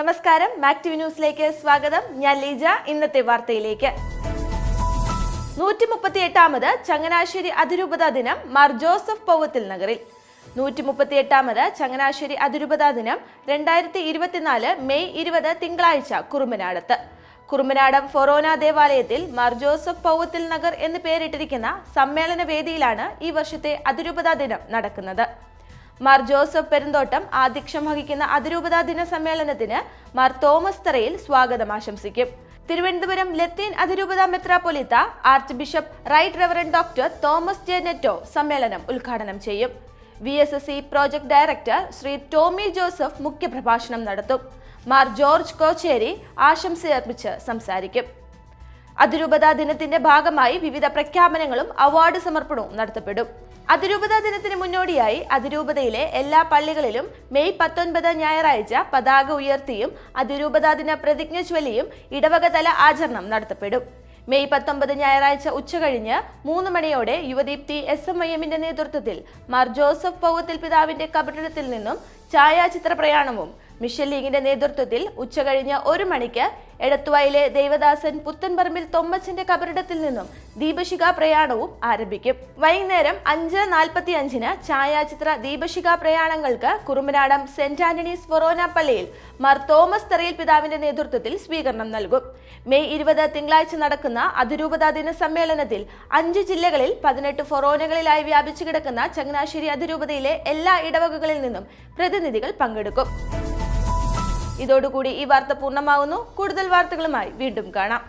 നമസ്കാരം. മാക്ടിവ് ന്യൂസിലേക്ക് സ്വാഗതം. ഞാൻ ലീജ. ഇന്നത്തെ വാർത്തയിലേക്ക്. നൂറ്റി മുപ്പത്തി എട്ടാമത് ചങ്ങനാശ്ശേരി അതിരൂപതാ ദിനം മാർ ജോസഫ് പൗവത്തിൽ നഗറിൽ. നൂറ്റി മുപ്പത്തി എട്ടാമത് ചങ്ങനാശ്ശേരി അതിരൂപതാ ദിനം രണ്ടായിരത്തി ഇരുപത്തിനാല് മെയ് ഇരുപത് തിങ്കളാഴ്ച കുറുമനാടത്ത്. കുറുമനാടം ഫൊറോന ദേവാലയത്തിൽ മാർ ജോസഫ് പൗവത്തിൽ നഗർ എന്ന് പേരിട്ടിരിക്കുന്ന സമ്മേളന വേദിയിലാണ് ഈ വർഷത്തെ അതിരൂപതാ ദിനം നടക്കുന്നത്. മാർ ജോസഫ് പെരുന്തോട്ടം ആധ്യക്ഷം വഹിക്കുന്ന അതിരൂപതാ ദിന സമ്മേളനത്തിന് മാർ തോമസ് തറയിൽ സ്വാഗതം ആശംസിക്കും. തിരുവനന്തപുരം ലത്തീൻ അതിരൂപത മെത്രാപൊലിത്ത archbishop right reverend doctor Thomas J Netto സമ്മേളനം ഉദ്ഘാടനം ചെയ്യും. V S S C project director Shri Tommy Joseph മുഖ്യപ്രഭാഷണം നടത്തും. മാർ ജോർജ് കോച്ചേരി ആശംസയർപ്പിച്ച് സംസാരിക്കും. അതിരൂപതാ ദിനത്തിന്റെ ഭാഗമായി വിവിധ പ്രഖ്യാപനങ്ങളും അവാർഡ് സമർപ്പണവും നടത്തപ്പെടും. അതിരൂപതാ ദിനത്തിന് മുന്നോടിയായി അതിരൂപതയിലെ എല്ലാ പള്ളികളിലും മെയ് പത്തൊൻപത് ഞായറാഴ്ച പതാക ഉയർത്തിയും അതിരൂപതാ ദിന പ്രതിജ്ഞ ചൊല്ലിയും ഇടവകതല ആചരണം നടത്തപ്പെടും. മെയ് പത്തൊമ്പത് ഞായറാഴ്ച ഉച്ചകഴിഞ്ഞ് മൂന്ന് മണിയോടെ യുവദീപ്തി എസ് എം ഐ എമ്മിന്റെ നേതൃത്വത്തിൽ മാർ ജോസഫ് പൗവത്തിൽ പിതാവിന്റെ കബറിടത്തിൽ നിന്നും ഛായാചിത്ര പ്രയാണവും മിഷൻ ലീഗിന്റെ നേതൃത്വത്തിൽ ഉച്ചകഴിഞ്ഞ് ഒരു മണിക്ക് എടത്തുവായിലെ ദേവദാസൻ പുത്തൻപറമ്പിൽ തൊമ്മച്ചിന്റെ കബറിടത്തിൽ നിന്നും ദീപശിഖ പ്രയാണവും ആരംഭിക്കും. വൈകുന്നേരം അഞ്ച് നാൽപ്പത്തി അഞ്ചിന് ഛായാചിത്ര ദീപശിഖ പ്രയാണങ്ങൾക്ക് കുറുമനാടം സെന്റ് ആന്റണീസ് ഫൊറോന പള്ളിയിൽ മാർ തോമസ് തെറയിൽ പിതാവിന്റെ നേതൃത്വത്തിൽ സ്വീകരണം നൽകും. മെയ് ഇരുപത് തിങ്കളാഴ്ച നടക്കുന്ന അതിരൂപതാ ദിന സമ്മേളനത്തിൽ അഞ്ച് ജില്ലകളിൽ പതിനെട്ട് ഫൊറോനകളിലായി വ്യാപിച്ചു കിടക്കുന്ന ചങ്ങനാശ്ശേരി അതിരൂപതയിലെ എല്ലാ ഇടവകകളിൽ നിന്നും പ്രതിനിധികൾ പങ്കെടുക്കും. ഇതോടുകൂടി ഈ വാർത്ത പൂർണമാകുന്നു കൂടുതൽ വാർത്തകളുമായി വീണ്ടും കാണാം.